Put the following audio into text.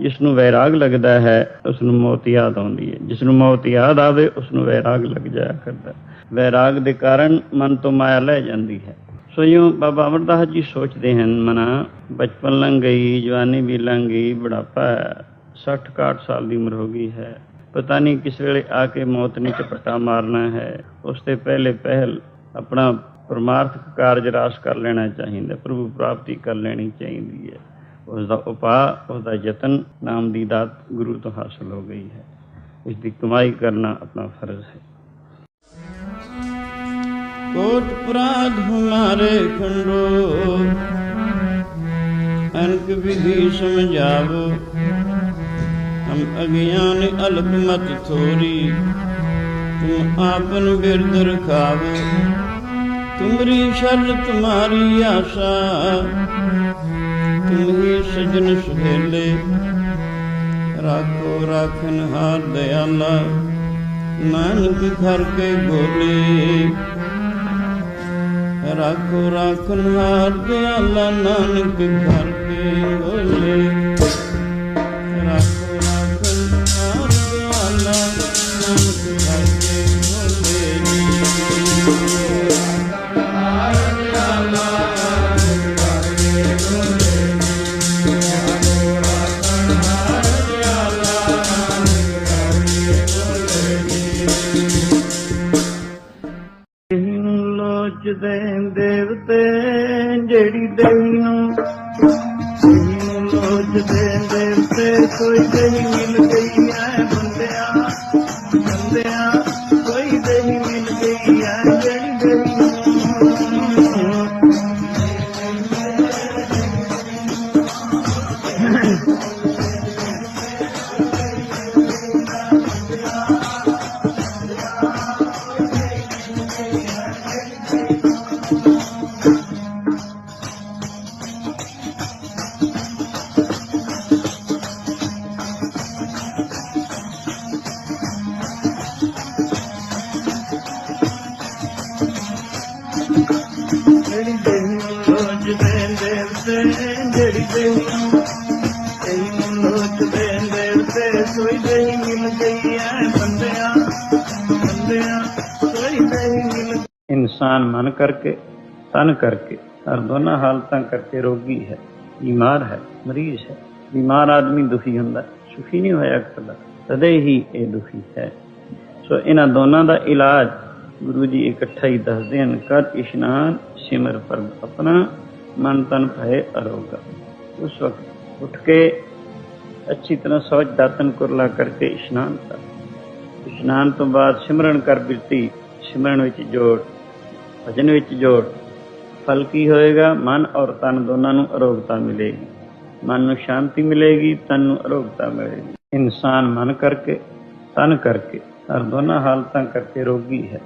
ਜਿਸ ਨੂੰ ਵੈਰਾਗ ਲੱਗਦਾ ਹੈ ਉਸ ਨੂੰ ਮੌਤ ਯਾਦ ਆਉਂਦੀ ਹੈ। ਜਿਸ ਨੂੰ ਮੌਤ ਯਾਦ ਆਵੇ ਉਸ ਨੂੰ ਵੈਰਾਗ ਲੱਗ ਜਾਇਆ ਕਰਦਾ ਵੈਰਾਗ ਦੇ ਕਾਰਨ ਮਨ ਤੋਂ ਮਾਇਆ ਲੈ ਜਾਂਦੀ ਹੈ। ਸੋ ਯੂੰ ਬਾਬਾ ਅਮਰਦਾਸ ਜੀ ਸੋਚਦੇ ਹਨ, ਮਨਾ, ਬਚਪਨ ਲੰਘ ਗਈ, ਜਵਾਨੀ ਵੀ ਲੰਘ ਗਈ, ਬੁਢਾਪਾ ਹੈ 60 61 ਸਾਲ ਦੀ ਉਮਰ ਹੋ ਗਈ ਹੈ। ਪਤਾ ਨਹੀਂ ਕਿਸ ਵੇਲੇ ਆ ਕੇ ਮੌਤ ਨੇ ਝਪਟਾ ਮਾਰਨਾ ਹੈ। ਉਸ ਤੇ ਪਹਿਲੇ ਪਹਿਲ ਆਪਣਾ ਪਰਮਾਰਥ ਕਾਰਜ ਰਾਸ ਕਰ ਲੈਣਾ ਚਾਹੀਦਾ, ਪ੍ਰਭੂ ਪ੍ਰਾਪਤੀ ਕਰ ਲੈਣੀ ਚਾਹੀਦੀ ਹੈ। ਉਸ ਦਾ ਉਪਾਅ ਉਸ ਦਾ ਯਤਨ ਨਾਮ ਦੀ ਦਾਤ ਗੁਰੂ ਤੋਂ ਹਾਸਲ ਹੋ ਗਈ ਹੈ। ਇਸ ਦੀ ਕਮਾਈ ਕਰਨਾ ਆਪਣਾ ਫਰਜ਼ ਹੈ। ਕੋਟ ਪ੍ਰਾਦ ਹਮਾਰੇ ਖੰਡੋ, ਅਨਕ ਵਿਧੀ ਸਮਝਾਵੋ। ਹਮ ਅਗਿਆਨ ਅਲਪ ਮਤ ਥੋਰੀ, ਤੂੰ ਆਪਨ ਬਿਰਦ ਰਖਾਵੋ। ਤੁਮਰੀ ਸ਼ਰਨ ਤੁਮਾਰੀ ਆਸਾ ਸਜਣ ਸੁਹੇਲੇ। ਰਾਖੋ ਰਾਖਨ ਹਾਰ ਦਿਆਲਾ, ਨਾਨਕ ਘਰ ਕੇ ਬੋਲੇ। ਰਾਖੋ ਰਾਖਨ ਹਾਰ ਦਿਆਲਾ, ਨਾਨਕ ਘਰ ਕੇ ਬੋਲੇ। ਲੋਚਦੇ ਦੇਵਤੇ ਜਿਹੜੀ ਦੇਹੀ ਨੂੰ ਦੇਹੀ ਨੂੰ ਦੇਵਤੇ ਕੋਈ ਦੇਹੀ ਮਿਲ ਗਈ ਐ ਬੰਦਿਆ ਬੰਦਿਆ ਲੋਚਦੇ ਦੇਵਤੇ ਮਿਲ ਗਈ ਐ ਬੰਦਿਆ ਬੰਦਿਆ ਕੋਈ ਦੇਹੀ ਮਿਲ ਇਨਸਾਨ ਮਨ ਕਰਕੇ, ਤਨ ਕਰਕੇ ਹਰ ਦੋਨਾਂ ਹਾਲਤਾਂ ਕਰਕੇ ਰੋਗੀ ਹੈ, ਬਿਮਾਰ ਹੈ, ਮਰੀਜ਼ ਹੈ। ਬਿਮਾਰ ਆਦਮੀ ਦੁਖੀ ਹੁੰਦਾ, ਸੁਖੀ ਨਹੀਂ ਹੋਇਆ ਕਰਦਾ, ਤਦੇ ਹੀ ਇਹ ਦੁਖੀ ਹੈ। ਸੋ ਇਹਨਾਂ ਦੋਨਾਂ ਦਾ ਇਲਾਜ ਗੁਰੂ ਜੀ ਇਕੱਠਾ ਹੀ ਦੱਸਦੇ ਹਨ, ਕਰ ਇਸ਼ਨਾਨ ਸਿਮਰ ਪਰ ਆਪਣਾ ਮਨ ਤਨ ਭਏ ਅਰੋਗਾ। ਉਸ ਵਕਤ ਉੱਠ ਕੇ ਅੱਛੀ ਤਰ੍ਹਾਂ ਸੋਚ ਦਾਤਨ ਕੁਰਲਾ ਕਰਕੇ ਇਸ਼ਨਾਨ ਕਰ। ਇਸ਼ਨਾਨ ਤੋਂ ਬਾਅਦ ਸਿਮਰਨ ਕਰ ਬਿਰਤੀ। ਸਿਮਰਨ ਵਿੱਚ ਜੋੜ, ਭਜਨ ਵਿੱਚ ਜੋੜ। ਫਲ ਕੀ ਹੋਏਗਾ? ਮਨ ਔਰ ਤਨ ਦੋਨਾਂ ਨੂੰ ਅਰੋਗਤਾ ਮਿਲੇਗੀ। ਮਨ ਨੂੰ ਸ਼ਾਂਤੀ ਮਿਲੇਗੀ, ਤਨ ਨੂੰ ਅਰੋਗਤਾ ਮਿਲੇਗੀ। ਇਨਸਾਨ ਮਨ ਕਰਕੇ, ਤਨ ਕਰਕੇ, ਹਰ ਦੋਨਾਂ ਹਾਲਤਾਂ ਕਰਕੇ ਰੋਗੀ ਹੈ।